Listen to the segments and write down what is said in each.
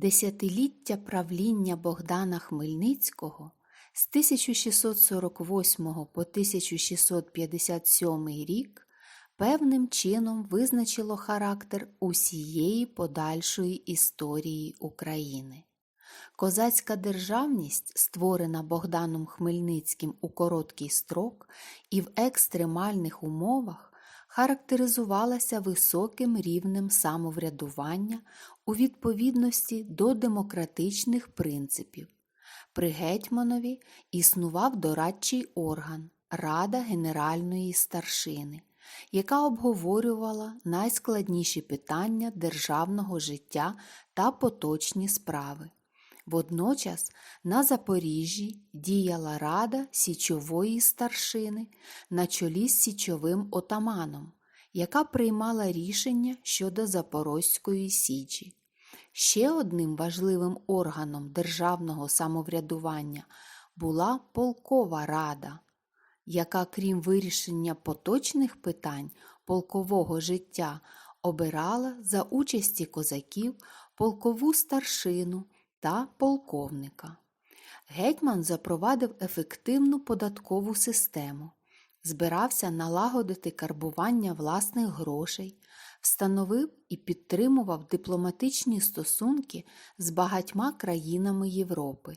Десятиліття правління Богдана Хмельницького з 1648 по 1657 рік певним чином визначило характер усієї подальшої історії України. Козацька державність, створена Богданом Хмельницьким у короткий строк і в екстремальних умовах, характеризувалася високим рівнем самоврядування у відповідності до демократичних принципів. При гетьманові існував дорадчий орган Рада Генеральної старшини, яка обговорювала найскладніші питання державного життя та поточні справи. Водночас на Запоріжжі діяла Рада січової старшини на чолі з січовим отаманом, яка приймала рішення щодо Запорозької січі. Ще одним важливим органом державного самоврядування була полкова рада, яка, крім вирішення поточних питань полкового життя, обирала за участі козаків полкову старшину та полковника. Гетьман запровадив ефективну податкову систему, збирався налагодити карбування власних грошей, встановив і підтримував дипломатичні стосунки з багатьма країнами Європи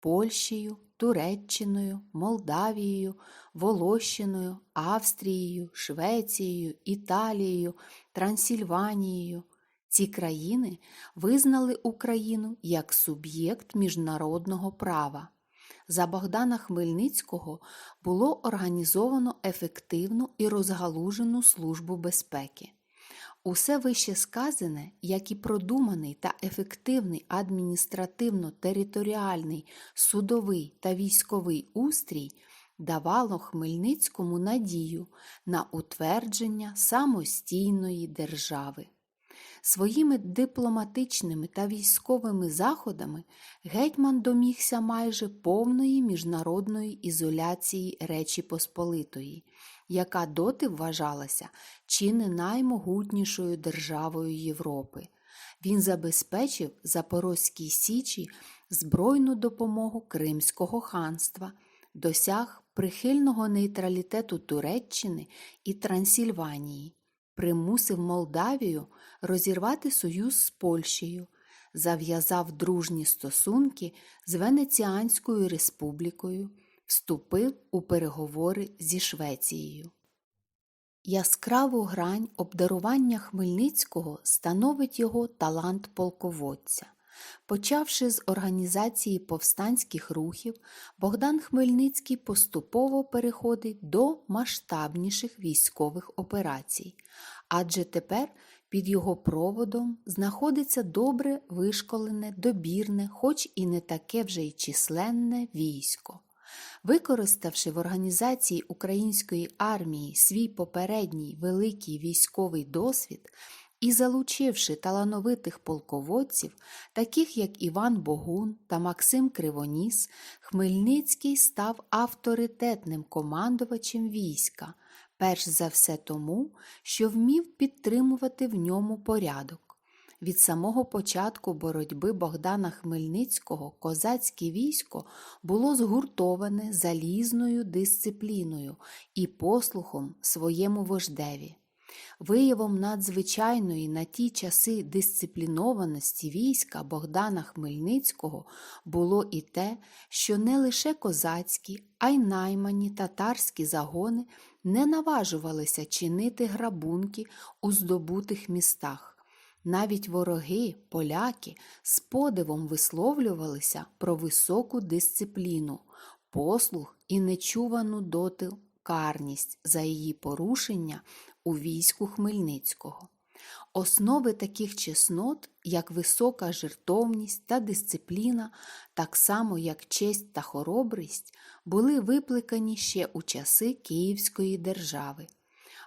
Польщею, Туреччиною, Молдавією, Волощиною, Австрією, Швецією, Італією, Трансильванією. Ці країни визнали Україну як суб'єкт міжнародного права. За Богдана Хмельницького було організовано ефективну і розгалужену службу безпеки. Усе вище сказане, як і продуманий та ефективний адміністративно-територіальний судовий та військовий устрій давало Хмельницькому надію на утвердження самостійної держави. Своїми дипломатичними та військовими заходами гетьман домігся майже повної міжнародної ізоляції Речі Посполитої, яка доти вважалася чи не наймогутнішою державою Європи. Він забезпечив Запорозькій Січі збройну допомогу Кримського ханства, досяг прихильного нейтралітету Туреччини і Трансильванії примусив Молдавію розірвати союз з Польщею, зав'язав дружні стосунки з Венеціанською республікою, вступив у переговори зі Швецією. Яскраву грань обдарування Хмельницького становить його талант полководця. Почавши з організації повстанських рухів, Богдан Хмельницький поступово переходить до масштабніших військових операцій, адже тепер під його проводом знаходиться добре вишколене, добірне, хоч і не таке вже й численне військо. Використавши в організації української армії свій попередній великий військовий досвід, і залучивши талановитих полководців, таких як Іван Богун та Максим Кривоніс, Хмельницький став авторитетним командувачем війська, перш за все тому, що вмів підтримувати в ньому порядок. Від самого початку боротьби Богдана Хмельницького козацьке військо було згуртоване залізною дисципліною і послухом своєму вождеві. Виявом надзвичайної на ті часи дисциплінованості війська Богдана Хмельницького було і те, що не лише козацькі, а й наймані татарські загони не наважувалися чинити грабунки у здобутих містах. Навіть вороги, поляки, з подивом висловлювалися про високу дисципліну, послуг і нечувану доти карність за її порушення у війську Хмельницького. Основи таких чеснот, як висока жертовність та дисципліна, так само як честь та хоробрість, були викликані ще у часи Київської держави.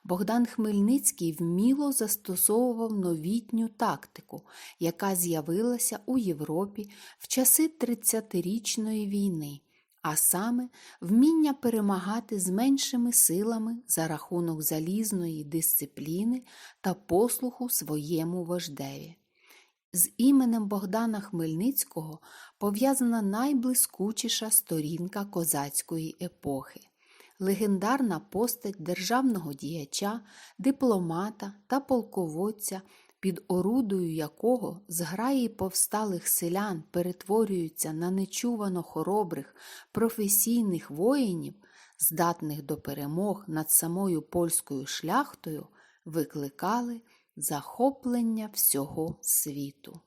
Богдан Хмельницький вміло застосовував новітню тактику, яка з'явилася у Європі в часи 30-річної війни, а саме вміння перемагати з меншими силами за рахунок залізної дисципліни та послуху своєму вождеві. З іменем Богдана Хмельницького пов'язана найблискучіша сторінка козацької епохи. Легендарна постать державного діяча, дипломата та полководця, під орудою якого зграї повсталих селян перетворюються на нечувано хоробрих професійних воїнів, здатних до перемог над самою польською шляхтою, викликали захоплення всього світу.